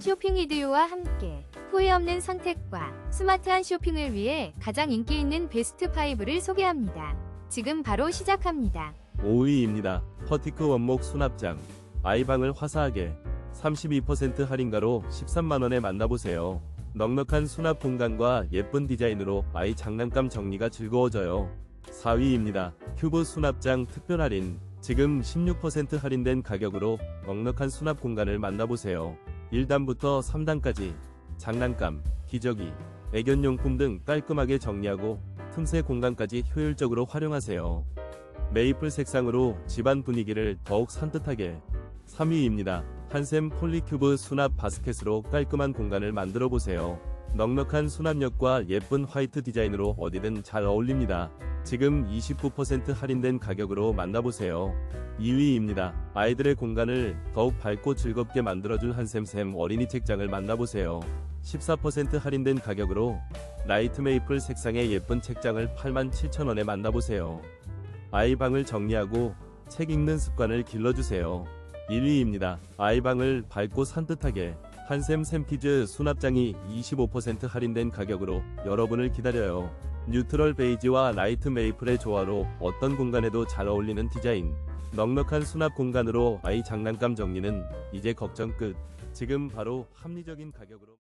쇼핑 이디오와 함께 후회 없는 선택과 스마트한 쇼핑을 위해 가장 인기 있는 베스트 5를 소개합니다. 지금 바로 시작합니다. 5위입니다. 퍼티크 원목 수납장. 아이방을 화사하게 32% 할인가로 13만원에 만나보세요. 넉넉한 수납 공간과 예쁜 디자인으로 아이 장난감 정리가 즐거워져요. 4위입니다. 큐브 수납장 특별 할인. 지금 16% 할인된 가격으로 넉넉한 수납 공간을 만나보세요. 1단부터 3단까지 장난감, 기저귀, 애견용품 등 깔끔하게 정리하고 틈새 공간까지 효율적으로 활용하세요. 메이플 색상으로 집안 분위기를 더욱 산뜻하게 3위입니다. 한샘 폴리큐브 수납 바스켓으로 깔끔한 공간을 만들어 보세요. 넉넉한 수납력과 예쁜 화이트 디자인으로 어디든 잘 어울립니다. 지금 29% 할인된 가격으로 만나보세요. 2위입니다. 아이들의 공간을 더욱 밝고 즐겁게 만들어줄 한샘샘 어린이 책장을 만나보세요. 14% 할인된 가격으로 라이트 메이플 색상의 예쁜 책장을 87,000원에 만나보세요. 아이 방을 정리하고 책 읽는 습관을 길러주세요. 1위입니다. 아이 방을 밝고 산뜻하게 한샘 샘키즈 수납장이 25% 할인된 가격으로 여러분을 기다려요. 뉴트럴 베이지와 라이트 메이플의 조화로 어떤 공간에도 잘 어울리는 디자인. 넉넉한 수납 공간으로 아이 장난감 정리는 이제 걱정 끝. 지금 바로 합리적인 가격으로